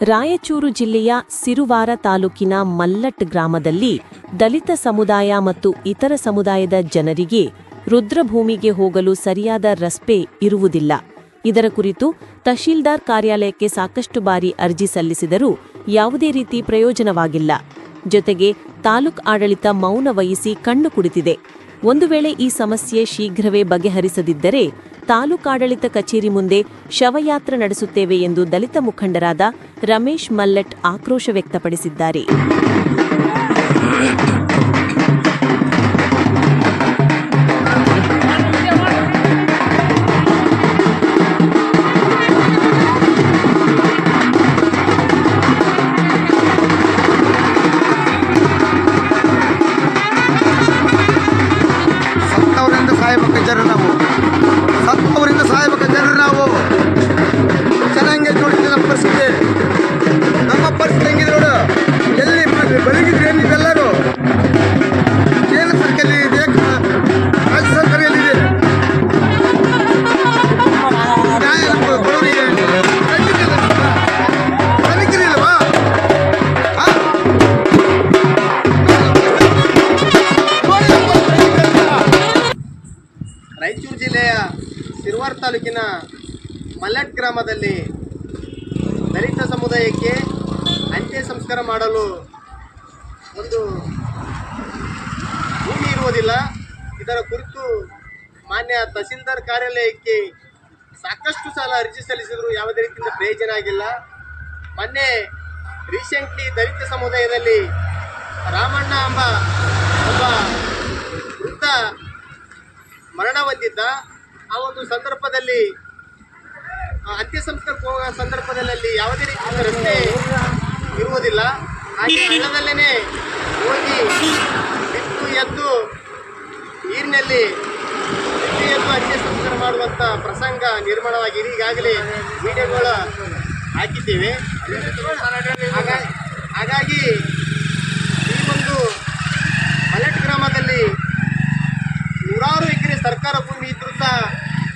ರಾಯಚೂರು ಜಿಲ್ಲೆಯ ಸಿರುವಾರ ತಾಲೂಕಿನ ಮಲ್ಲಟ್ ಗ್ರಾಮದಲ್ಲಿ ದಲಿತ ಸಮುದಾಯ ಮತ್ತು ಇತರ ಸಮುದಾಯದ ಜನರಿಗೆ ರುದ್ರಭೂಮಿಗೆ ಹೋಗಲು ಸರಿಯಾದ ರಸ್ತೆ ಇರುವುದಿಲ್ಲ. ಇದರ ಕುರಿತು ತಹಶೀಲ್ದಾರ್ ಕಾರ್ಯಾಲಯಕ್ಕೆ ಸಾಕಷ್ಟು ಬಾರಿ ಅರ್ಜಿ ಸಲ್ಲಿಸಿದರೂ ಯಾವುದೇ ರೀತಿ ಪ್ರಯೋಜನವಾಗಿಲ್ಲ. ಜೊತೆಗೆ ತಾಲೂಕ್ ಆಡಳಿತ ಮೌನ ವಹಿಸಿ ಕಣ್ಣು ಕುಡಿತಿದೆ. ಒಂದು ವೇಳೆ ಈ ಸಮಸ್ಯೆ ಶೀಘ್ರವೇ ಬಗೆಹರಿಸದಿದ್ದರೆ ತಾಲೂಕಾಡಳಿತ ಕಚೇರಿ ಮುಂದೆ ಶವಯಾತ್ರೆ ನಡೆಸುತ್ತೇವೆ ಎಂದು ದಲಿತ ಮುಖಂಡರಾದ ರಮೇಶ್ ಮಲ್ಲಟ್ ಆಕ್ರೋಶ ವ್ಯಕ್ತಪಡಿಸಿದ್ದಾರೆ. ರಾಯಚೂರು ಜಿಲ್ಲೆಯ ಸಿರ್ವಾರ್ ತಾಲೂಕಿನ ಮಲ್ಲಟ್ ಗ್ರಾಮದಲ್ಲಿ ದಲಿತ ಸಮುದಾಯಕ್ಕೆ ಅಂತ್ಯ ಸಂಸ್ಕಾರ ಮಾಡಲು ಒಂದು ಭೂಮಿ ಇರುವುದಿಲ್ಲ. ಇದರ ಕುರಿತು ಮಾನ್ಯ ತಹಸೀಲ್ದಾರ್ ಕಾರ್ಯಾಲಯಕ್ಕೆ ಸಾಕಷ್ಟು ಸಲ ಅರ್ಜಿ ಸಲ್ಲಿಸಿದ್ರು ಯಾವುದೇ ರೀತಿಯಿಂದ ಪ್ರಯೋಜನ ಆಗಿಲ್ಲ. ಮೊನ್ನೆ ರೀಸೆಂಟ್ಲಿ ದಲಿತ ಸಮುದಾಯದಲ್ಲಿ ರಾಮಣ್ಣ ಎಂಬ ಒಬ್ಬ ವೃದ್ಧ ಮರಣ ಹೊಂದಿದ್ದ ಆ ಒಂದು ಸಂದರ್ಭದಲ್ಲಿ ಅಂತ್ಯ ಸಂಸ್ಕಾರಕ್ಕೆ ಹೋಗೋ ಸಂದರ್ಭದಲ್ಲಿ ಯಾವುದೇ ರೀತಿಯ ರಸ್ತೆ ಇರುವುದಿಲ್ಲ. ಹಾಗೆ ಹಳ್ಳದಲ್ಲೇ ಹೋಗಿ ಬಿತ್ತು ಎದ್ದು ನೀರಿನಲ್ಲಿ ಎದ್ದು ಅಂತ್ಯ ಸಂಸ್ಕಾರ ಮಾಡುವಂಥ ಪ್ರಸಂಗ ನಿರ್ಮಾಣವಾಗಿದೆ ಈಗಾಗಲೇ ವಿಡಿಯೋಗಳು ಹಾಕಿದ್ದೇವೆ. ಹಾಗಾಗಿ ಹಾಗಾಗಿ ಈ ಒಂದು ಮಲೆಟ್ ಗ್ರಾಮದಲ್ಲಿ ನೂರಾರು ಎಕರೆ ಸರ್ಕಾರ ಭೂಮಿ ಇದ್ರೂ ಸಹ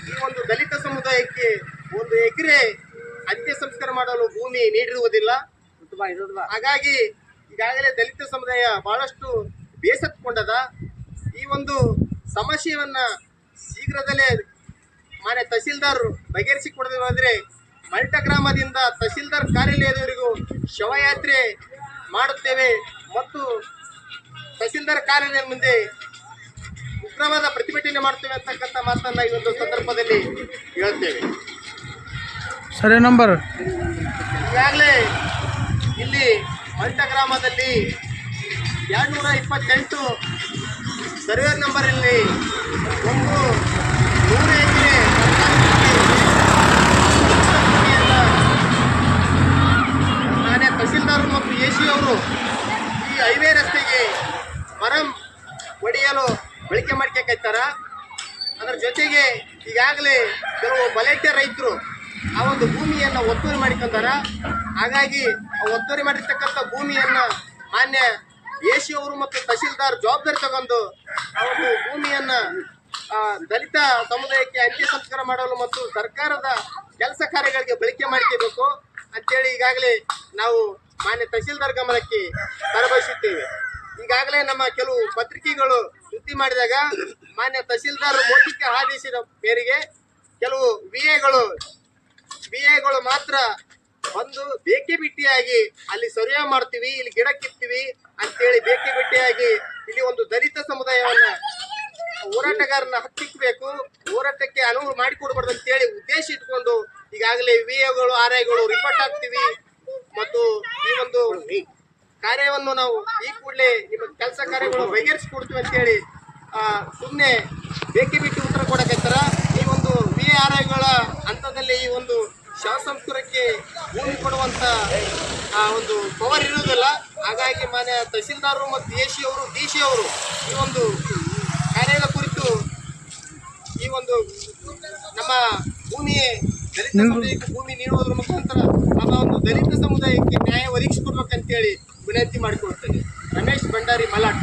ಈ ಒಂದು ದಲಿತ ಸಮುದಾಯಕ್ಕೆ ಒಂದು ಎಕರೆ ಅಂತ್ಯ ಸಂಸ್ಕಾರ ಮಾಡಲು ಭೂಮಿ ನೀಡಿರುವುದಿಲ್ಲ. ಹಾಗಾಗಿ ಈಗಾಗಲೇ ದಲಿತ ಸಮುದಾಯ ಬಹಳಷ್ಟು ಬೇಸತ್ಕೊಂಡದ ಈ ಒಂದು ಸಮಸ್ಯೆಯನ್ನ ಶೀಘ್ರದಲ್ಲೇ ಮಾನ್ಯ ತಹಸೀಲ್ದಾರ್ ಬಗೆಹರಿಸಿಕೊಡದೆ ಹೋದರೆ ಮಲ್ಟ ಗ್ರಾಮದಿಂದ ತಹಸೀಲ್ದಾರ್ ಕಾರ್ಯಾಲಯದವರೆಗೂ ಶವಯಾತ್ರೆ ಮಾಡುತ್ತೇವೆ ಮತ್ತು ತಹಸೀಲ್ದಾರ್ ಕಾರ್ಯಾಲಯದ ಮುಂದೆ ಉಗ್ರವಾದ ಪ್ರತಿಭಟನೆ ಮಾಡ್ತೇವೆ ಅಂತಕ್ಕಂಥ ಮಾತನ್ನ ಈ ಒಂದು ಸಂದರ್ಭದಲ್ಲಿ ಹೇಳ್ತೇವೆ. ಸರಿ ನಂಬರ್. ಈಗಾಗಲೇ ಇಲ್ಲಿ ಮಂಟ ಗ್ರಾಮದಲ್ಲಿ ಎರಡ್ನೂರ ಇಪ್ಪತ್ತೆಂಟು ಸರ್ವೆ ನಂಬರಲ್ಲಿ ಒಂದು ನೂರು ಎಕರೆ ನಾನೇ ತಹಸೀಲ್ದಾರ್ ಮತ್ತು ಎ ಸಿ ಅವರು ಈ ಹೈವೇ ರಸ್ತೆಗೆ ಮರಂ ಒಡೆಯಲು ಬಳಕೆ ಮಾಡ್ಕೊಕೈತಾರ ಅದರ ಜೊತೆಗೆ ಈಗಾಗಲೇ ಕೆಲವು ಮಲೇಟಿಯ ರೈತರು ಆ ಒಂದು ಭೂಮಿಯನ್ನು ಒತ್ತುವರಿ ಮಾಡಿಕೊಂಡಾರ. ಹಾಗಾಗಿ ಆ ಒತ್ತುವರಿ ಮಾಡಿರ್ತಕ್ಕಂಥ ಭೂಮಿಯನ್ನು ಮಾನ್ಯ ಎ ಸಿ ಅವರು ಮತ್ತು ತಹಸೀಲ್ದಾರ್ ಜವಾಬ್ದಾರಿ ತಗೊಂಡು ಆ ಒಂದು ಭೂಮಿಯನ್ನ ದಲಿತ ಸಮುದಾಯಕ್ಕೆ ಅಂತ್ಯ ಸಂಸ್ಕಾರ ಮಾಡಲು ಮತ್ತು ಸರ್ಕಾರದ ಕೆಲಸ ಕಾರ್ಯಗಳಿಗೆ ಬಳಕೆ ಮಾಡ್ಕೋಬೇಕು ಅಂತೇಳಿ ಈಗಾಗಲೇ ನಾವು ಮಾನ್ಯ ತಹಶೀಲ್ದಾರ್ ಗಮನಕ್ಕೆ ತರಬಯಸುತ್ತೇವೆ. ಈಗಾಗಲೇ ನಮ್ಮ ಕೆಲವು ಪತ್ರಿಕೆಗಳು ಸುದ್ದಿ ಮಾಡಿದಾಗ ಮಾನ್ಯ ತಹಸೀಲ್ದಾರ್ ಮೌಖಿಕ ಆದೇಶದ ಮೇರೆಗೆ ಕೆಲವು ವಿ ಎಗಳು ವಿ ಎಗಳು ಮಾತ್ರ ಬಂದು ಬೇಕೆ ಬಿಟ್ಟಿಯಾಗಿ ಅಲ್ಲಿ ಸರ್ವೆ ಮಾಡ್ತೀವಿ, ಇಲ್ಲಿ ಗಿಡ ಕಿತ್ತೀವಿ ಅಂತೇಳಿ ಬೇಕೆ ಬಿಟ್ಟಿಯಾಗಿ ಇಲ್ಲಿ ಒಂದು ದಲಿತ ಸಮುದಾಯವನ್ನ ಹೋರಾಟಗಾರನ ಹತ್ತಿಕ್ಬೇಕು, ಹೋರಾಟಕ್ಕೆ ಅನುವು ಮಾಡಿಕೊಡ್ಬಾರ್ದು ಅಂತೇಳಿ ಉದ್ದೇಶ ಇಟ್ಕೊಂಡು ಈಗಾಗಲೇ ವಿ ಎಗಳು ಆರ್ ಐಗಳು ರಿಪೋರ್ಟ್ ಆಗ್ತೀವಿ ಮತ್ತು ಈ ಒಂದು ಕಾರ್ಯವನ್ನು ನಾವು ಈ ಕೂಡಲೇ ನಿಮ್ಮ ಕೆಲಸ ಕಾರ್ಯಗಳು ಬಗೆಹರಿಸಿಕೊಡ್ತೀವಿ ಅಂತೇಳಿ ಸುಮ್ಮನೆ ಬೇಕಿ ಬಿಟ್ಟು ಉತ್ತರ ಕೊಡಕತ್ತಾರ ಈ ಒಂದು ವಿ ಆರ್ ಐಗಳ ಹಂತದಲ್ಲಿ ಈ ಒಂದು ಶವ ಸಂಸ್ಕಾರಕ್ಕೆ ಭೂಮಿ ಕೊಡುವಂಥ ಆ ಒಂದು ಪವರ್ ಇರುವುದಿಲ್ಲ. ಹಾಗಾಗಿ ಮಾನ್ಯ ತಹಸೀಲ್ದಾರರು ಮತ್ತು ಎ ಸಿ ಅವರು ಡಿ ಸಿ ಅವರು ಈ ಒಂದು ಕಾರ್ಯದ ಕುರಿತು ಈ ಒಂದು ನಮ್ಮ ಭೂಮಿ ದಲಿತ ಸಮುದಾಯಕ್ಕೆ ಭೂಮಿ ನೀಡುವುದರ ಮುಖಾಂತರ ನಮ್ಮ ಒಂದು ದಲಿತ ಸಮುದಾಯಕ್ಕೆ ನ್ಯಾಯ ಒದಗಿಸಿಕೊಡ್ಬೇಕಂತೇಳಿ ವಿನಂತಿ ಮಾಡಿಕೊಳ್ತೇನೆ. ರಮೇಶ್ ಭಂಡಾರಿ ಮಲಾಟ.